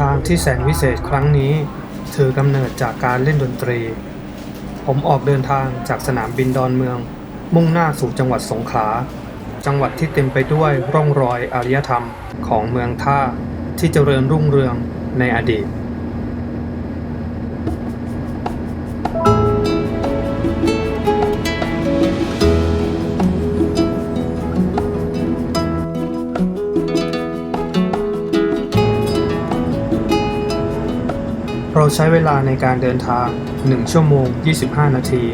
ทางที่แสนวิเศษครั้งนี้ถือกำเนิดจากการเล่นดนตรี ผมออกเดินทางจากสนามบินดอนเมือง มุ่งหน้าสู่จังหวัดสงขลา จังหวัดที่เต็มไปด้วยร่องรอยอารยธรรมของเมืองท่าที่เจริญรุ่งเรืองในอดีต เราใช้เวลาในการเดินทาง 1 ชั่วโมง 25 นาที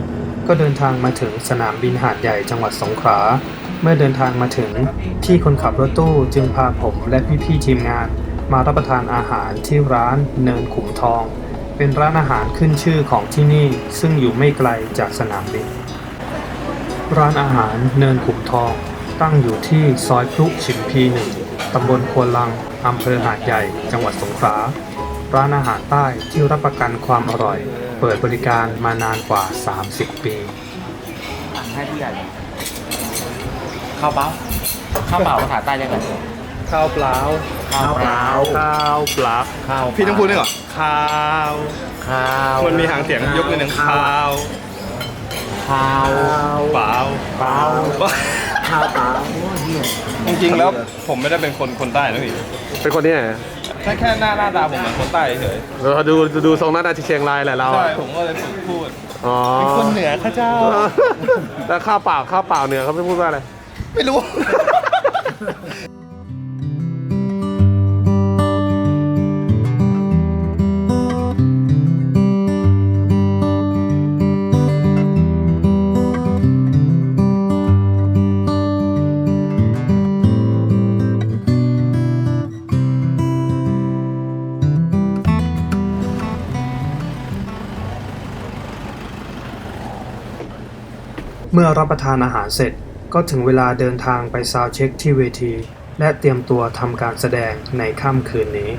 ก็เดินทางมาถึงสนามบินหาดใหญ่จังหวัดสงขลา เมื่อเดินทางมาถึงพี่คนขับรถตู้จึงพาผมและพี่ๆทีมงาน มารับประทานอาหารที่ร้านเนินขุมทอง เป็นร้านอาหารขึ้นชื่อของที่นี่ซึ่งอยู่ไม่ไกลจากสนามบิน ร้านอาหารเนินขุมทอง ตั้งอยู่ที่ซอยพลุชิมพีหนึ่งตำบลควนลังอำเภอหาดใหญ่ จังหวัดสงขลา ร้านอาหารใต้ที่รับประกันความอร่อย เปิดบริการมานานกว่า 30 ปีสั่งให้ผู้ใหญ่เลยข้าวเปล่าข้าวเปล่าภาษาใต้เรียกอะไรข้าวเปล่าข้าวเปล่าข้าวเปล่าข้าวพี่ต้องพูดด้วยเหรอข้าวข้าวมันมีหางเสียงยกมือหนึ่งข้าวข้าวเปล่าเปล่าข้าวเปล่าโอ้ยเหี้ยจริงๆแล้วผมไม่ได้เป็นคนคนใต้นะพี่เป็นคนที่ไหน แค่แค่หน้าหน้าตาผมเหมือนคนใต้เฉยเราดูดูทรงหน้าตาที่เชียงรายแหละเราใช่อะผมก็เลยฝึกพูดอ๋อเป็นคนเหนือข้าเจ้า แล้วข้าวเปล่าข้าวเปล่าเหนือเขาไม่พูดว่าอะไร ไม่รู้ เมื่อรับประทานอาหารเสร็จก็ถึงเวลาเดินทางไปซาวเช็คที่เวที และเตรียมตัวทำการแสดงในค่ำคืนนี้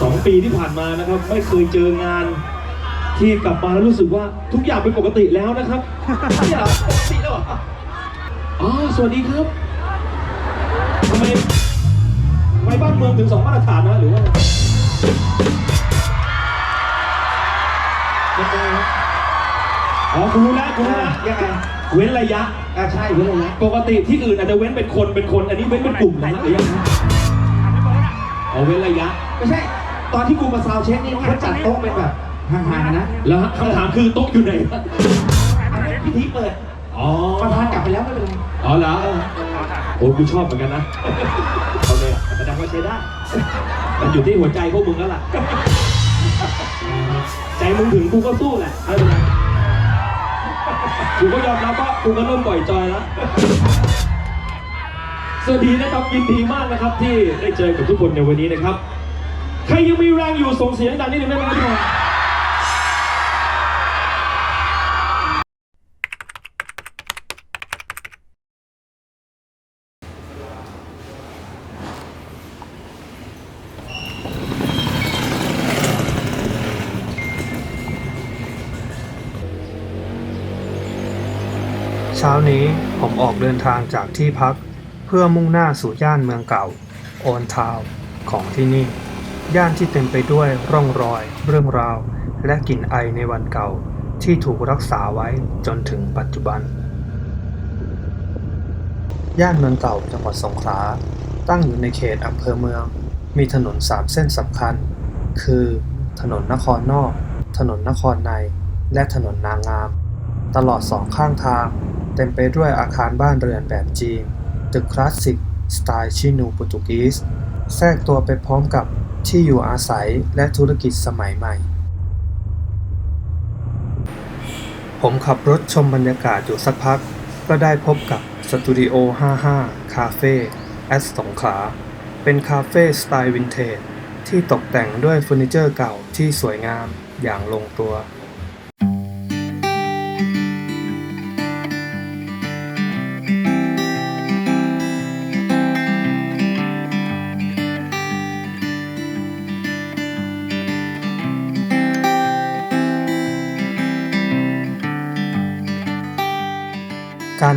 สองปีที่ผ่านมานะครับ ไม่เคยเจองาน ที่กลับมาแล้วรู้สึกว่าทุกอย่างเป็นปกติแล้วนะครับทุกอย่างปกติแล้วเหรออ๋อสวัสดีครับทำไมทำไมบ้านเมืองถึงสองมาตรฐานนะหรือว่ายังไงครับอ๋อกูรู้แล้วกูรู้แล้วยังไงเว้นระยะอ่าใช่เว้นระยะปกติที่อื่นอาจจะเว้นเป็นคนเป็นคน อันนี้เว้นเป็นกลุ่มนะหรือยังไงอ๋อเว้นระยะ ไม่ใช่ ตอนที่กูมาซาวด์เช็คนี่เขาจัดโต๊ะเป็นแบบห่างๆกันนะแล้วคำถามคือโต๊ะอยู่ไหนวะอันนี้พิธีเปิดอ๋อประธานกลับไปแล้วไม่เป็นไรอ๋อเหรอโอ้กูชอบเหมือนกันนะโอเคแสดงว่าใช้ได้มันอยู่ที่หัวใจพวกมึงแล้วล่ะ ใจมึงถึงกูก็สู้แหละไม่เป็นไรกูก็ยอมรับว่ากูก็เริ่มปล่อยจอยแล้วสวัสดีนะครับยินดีมากนะครับที่ได้เจอกับทุกคนในวันนี้นะครับ ใครยังมีแรงอยู่ส่งเสียงดังนี้หนึ่งได้ไหมครับทุกคนเช้านี้ผมออกเดินทางจากที่พัก เพื่อมุ่งหน้าสู่ย่านเมืองเก่า โอนทาวของที่นี่ ย่านที่เต็มไปด้วยร่องรอย เรื่องราว และกลิ่นไอในวันเก่า ที่ถูกรักษาไว้จนถึงปัจจุบัน ย่านเมืองเก่าจังหวัดสงขลาตั้งอยู่ในเขตอำเภอเมือง มีถนนสามเส้นสำคัญ คือ ถนนนครนอก ถนนนครใน และถนนนางงาม ตลอดสองข้างทาง เต็มไปด้วยอาคารบ้านเรือนแบบจีน ตึกคลาสสิก สไตล์ชินูโปรตุกีสแทรกตัวไปพร้อมกับ ที่อยู่อาศัยและธุรกิจสมัยใหม่ ผมขับรถชมบรรยากาศอยู่สักพัก ก็ได้พบกับสตูดิโอ 55 คาเฟ่แอสสงขา เป็นคาเฟ่สไตล์วินเทจที่ตกแต่งด้วยเฟอร์นิเจอร์เก่าที่สวยงามอย่างลงตัว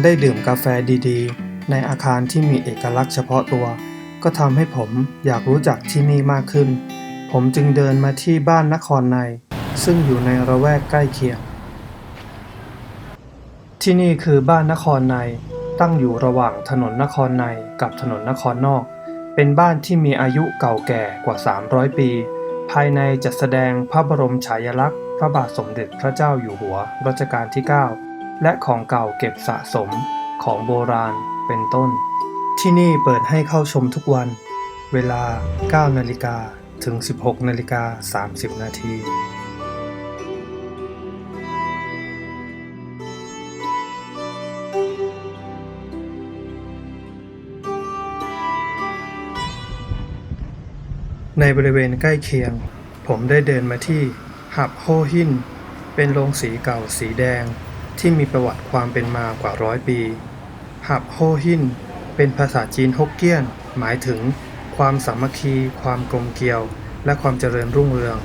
ได้ดื่มกาแฟดีๆ ในอาคารที่มีเอกลักษณ์เฉพาะตัว ก็ทำให้ผมอยากรู้จักที่นี่มากขึ้น ผมจึงเดินมาที่บ้านนครใน ซึ่งอยู่ในระแวกใกล้เคียง ที่นี่คือบ้านนครในตั้งอยู่ระหว่างถนนนครในกับถนนนครนอก เป็นบ้านที่มีอายุเก่าแก่กว่า 300 ปี ภายในจัดแสดงพระบรมฉายาลักษณ์ พระบาทสมเด็จพระเจ้าอยู่หัวรัชกาลที่ 9 และของเก่าเก็บสะสมของโบราณเป็นต้น ที่นี่เปิดให้เข้าชมทุกวัน เวลา 9 นาฬิกาถึง 16 นาฬิกา 30 นาทีในบริเวณใกล้เคียง ผมได้เดินมาที่หับโฮหิน เป็นโรงสีเก่าสีแดง ที่มีประวัติความเป็นมากว่าร้อยปี หับโฮหิน เป็นภาษาจีนฮกเกี้ยน หมายถึง ความสามัคคี ความกลมเกลียว และความเจริญรุ่งเรือง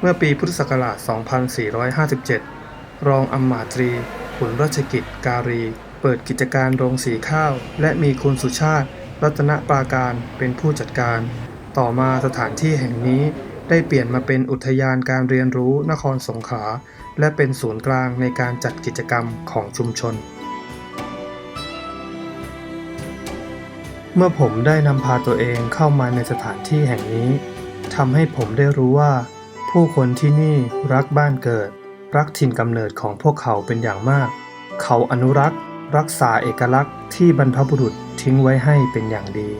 เมื่อปีพุทธศักราช 2457 รองอัมมาตรีขุนราชกิจการี เปิดกิจการโรงสีข้าว และมีคุณสุชาติ รัตนปราการเป็นผู้จัดการ ต่อมาสถานที่แห่งนี้ ได้เปลี่ยนมาเป็นอุทยานการเรียนรู้นครสงขลาและเป็นศูนย์กลางในการจัดกิจกรรมของชุมชน เมื่อผมได้นำพาตัวเองเข้ามาในสถานที่แห่งนี้ทำให้ผมได้รู้ว่า ผู้คนที่นี่รักบ้านเกิด รักถิ่นกำเนิดของพวกเขาเป็นอย่างมาก เขาอนุรักษ์ รักษาเอกลักษณ์ที่บรรพบุรุษทิ้งไว้ให้เป็นอย่างดี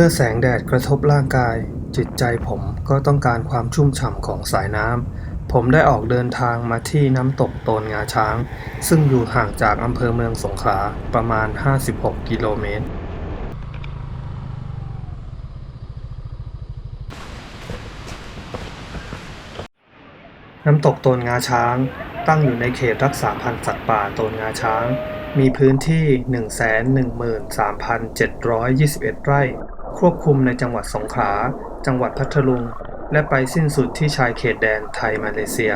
มื่อแสงแดดกระทบร่างกาย จิตใจผมก็ต้องการความชุ่มฉ่ำของสายน้ำ ผมได้ออกเดินทางมาที่น้ำตกโตนงาช้าง ซึ่งอยู่ห่างจากอำเภอเมืองสงขลาประมาณ 56 กิโลเมตรน้ำตกโตนงาช้าง ตั้งอยู่ในเขตรักษาพันธุ์สัตว์ป่าโตนงาช้าง มีพื้นที่ 113,721 ไร่ ควบคุมในจังหวัดสงขลา จังหวัดพัทลุง และไปสิ้นสุดที่ชายเขตแดนไทยมาเลเซีย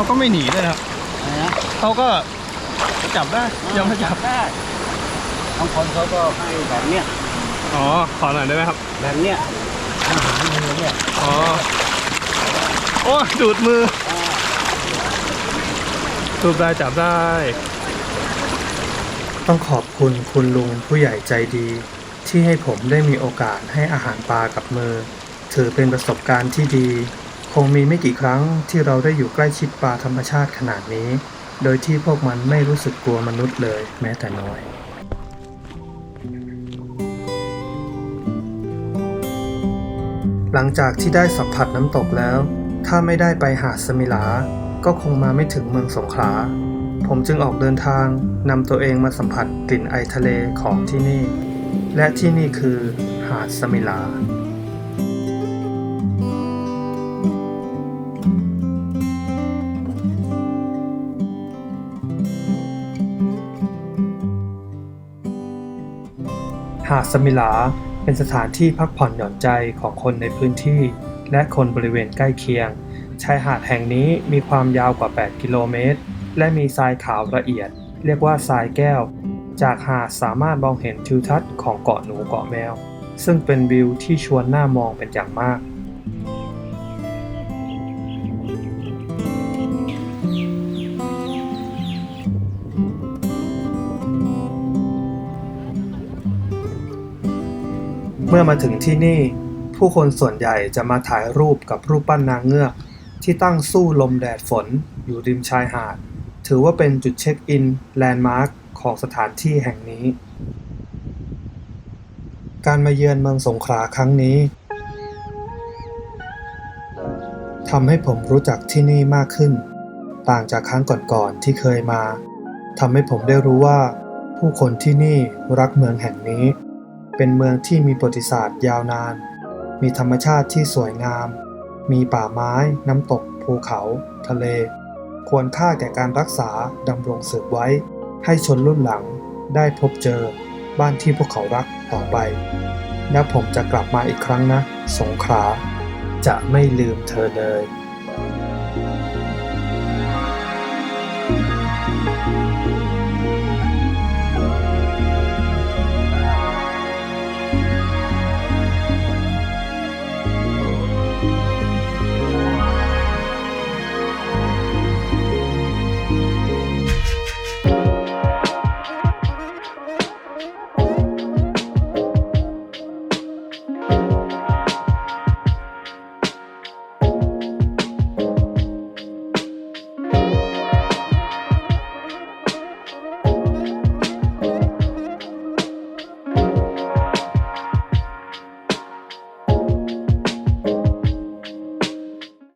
เขาก็ไม่หนีเลยครับเขาก็จับได้ยังไม่จับได้บางคนเขาก็ให้แบบเนี้ยอ๋อขอหน่อยได้ไหมครับแบบเนี้ยอาหารมือเนี่ยอ๋อโอ้ดูดมือดูดได้จับได้ ต้องขอบคุณคุณลุงผู้ใหญ่ใจดี ที่ให้ผมได้มีโอกาสให้อาหารปลากับมือ ถือเป็นประสบการณ์ที่ดี คงมีไม่กี่ครั้งที่เราได้อยู่ใกล้ชิดปลาธรรมชาติขนาดนี้ โดยที่พวกมันไม่รู้สึกกลัวมนุษย์เลยแม้แต่น้อยหลังจากที่ได้สัมผัสน้ำตกแล้ว ถ้าไม่ได้ไปหาดสมิลา ก็คงมาไม่ถึงเมืองสงขลา ผมจึงออกเดินทางนำตัวเองมาสัมผัสกลิ่นไอทะเลของที่นี่ และที่นี่คือหาดสมิลา หาดสมิลาเป็นสถานที่พักผ่อนหย่อนใจของคนในพื้นที่ และคนบริเวณใกล้เคียง ชายหาดแห่งนี้มีความยาวกว่า 8 กิโลเมตร และมีทรายขาวละเอียด เรียกว่าทรายแก้ว จากหาดสามารถมองเห็นทิวทัศน์ของเกาะหนูเกาะแมว ซึ่งเป็นวิวที่ชวนน่ามองเป็นอย่างมาก เมื่อมาถึงที่นี่ ผู้คนส่วนใหญ่จะมาถ่ายรูปกับรูปปั้นนางเงือก ที่ตั้งสู้ลมแดดฝนอยู่ริมชายหาด ถือว่าเป็นจุดเช็คอินแลนด์มาร์คของสถานที่แห่งนี้ การมาเยือนเมืองสงขลาครั้งนี้ทำให้ผมรู้จักที่นี่มากขึ้น ต่างจากครั้งก่อนๆที่เคยมาทำให้ผมได้รู้ว่า ผู้คนที่นี่รักเมืองแห่งนี้ เป็นเมืองที่มีประวัติศาสตร์ยาวนาน มีธรรมชาติที่สวยงาม มีป่าไม้ น้ำตก ภูเขา ทะเล ควรค่าแก่การรักษาดำรงสืบไว้ ให้ชนรุ่นหลังได้พบเจอบ้านที่พวกเขารักต่อไป และผมจะกลับมาอีกครั้งนะ สงขลาจะไม่ลืมเธอเลย